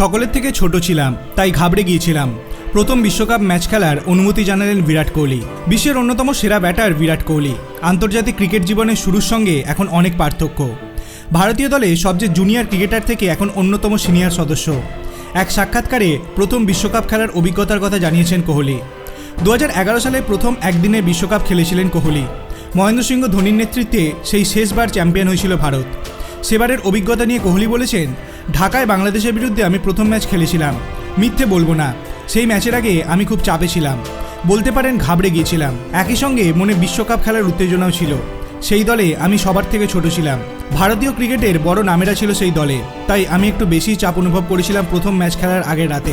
সকলের থেকে ছোট ছিলাম, তাই ঘাবড়ে গিয়েছিলাম। প্রথম বিশ্বকাপ ম্যাচ খেলার অনুমতি জানালেন বিরাট কোহলি। বিশ্বের অন্যতম সেরা ব্যাটার বিরাট কোহলি। আন্তর্জাতিক ক্রিকেট জীবনের শুরুর সঙ্গে এখন অনেক পার্থক্য। ভারতীয় দলে সবচেয়ে জুনিয়র ক্রিকেটার থেকে এখন অন্যতম সিনিয়র সদস্য। এক সাক্ষাৎকারে প্রথম বিশ্বকাপ খেলার অভিজ্ঞতার কথা জানিয়েছেন কোহলি। দু হাজার এগারো সালে প্রথম একদিনে বিশ্বকাপ খেলেছিলেন কোহলি। মহেন্দ্র সিংহ ধোনির নেতৃত্বে সেই শেষবার চ্যাম্পিয়ন হয়েছিল ভারত। সেবারের অভিজ্ঞতা নিয়ে কোহলি বলেছেন, ঢাকায় বাংলাদেশের বিরুদ্ধে আমি প্রথম ম্যাচ খেলেছিলাম। মিথ্যে বলব না। সেই ম্যাচের আগে আমি খুব চাপে ছিলাম। বলতে পারেন ঘাবড়ে গিয়েছিলাম। একই সঙ্গে মনে বিশ্বকাপ খেলার উত্তেজনাও ছিল। সেই দলে আমি সবার থেকে ছোট ছিলাম। ভারতীয় ক্রিকেটের বড় নামেরা ছিল সেই দলে। তাই আমি একটু বেশি চাপ অনুভব করেছিলাম প্রথম ম্যাচ খেলার আগের রাতে।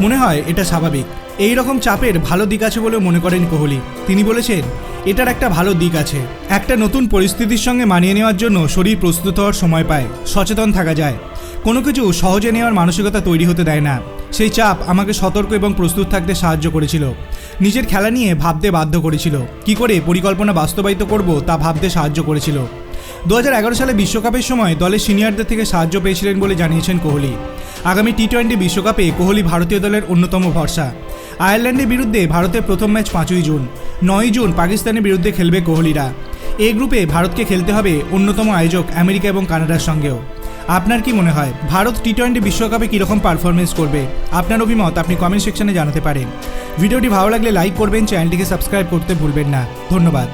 মনে হয় এটা স্বাভাবিক। এই রকম চাপের ভালো দিক আছে বলে মনে করেন কোহলি। তিনি বলেছেন এটার একটা ভালো দিক আছে। একটা নতুন পরিস্থিতির সঙ্গে মানিয়ে নেওয়ার জন্য শরীর প্রস্তুত হওয়ার সময় পায়, সচেতন থাকা যায়। কোনো কিছু সহজে নেওয়ার মানসিকতা তৈরি হতে দেয় না। সেই চাপ আমাকে সতর্ক এবং প্রস্তুত থাকতে সাহায্য করেছিল। নিজের খেলা নিয়ে ভাবতে বাধ্য করেছিল। কি করে পরিকল্পনা বাস্তবায়িত করব তা ভাবতে সাহায্য করেছিল। দু হাজার এগারো সালে বিশ্বকাপের সময় দলের সিনিয়রদের থেকে সাহায্য পেয়েছিলেন বলে জানিয়েছেন কোহলি। আগামী টি টোয়েন্টি বিশ্বকাপে কোহলি ভারতীয় দলের অন্যতম ভরসা। আয়ারল্যান্ডের বিরুদ্ধে ভারতের প্রথম ম্যাচ পাঁচই জুন। নয়ই জুন পাকিস্তানের বিরুদ্ধে খেলবে কোহলিরা। এই গ্রুপে ভারতকে খেলতে হবে অন্যতম আয়োজক আমেরিকা এবং কানাডার সঙ্গেও। আপনার কি মনে হয়, ভারত টি টোয়েন্টি বিশ্বকাপে কীরকম পারফরমেন্স করবে? আপনার অভিমত আপনি কমেন্ট সেকশনে জানাতে পারেন। ভিডিওটি ভালো লাগলে লাইক করবেন চ্যানেলটিকে সাবস্ক্রাইব করতে ভুলবেন না। ধন্যবাদ।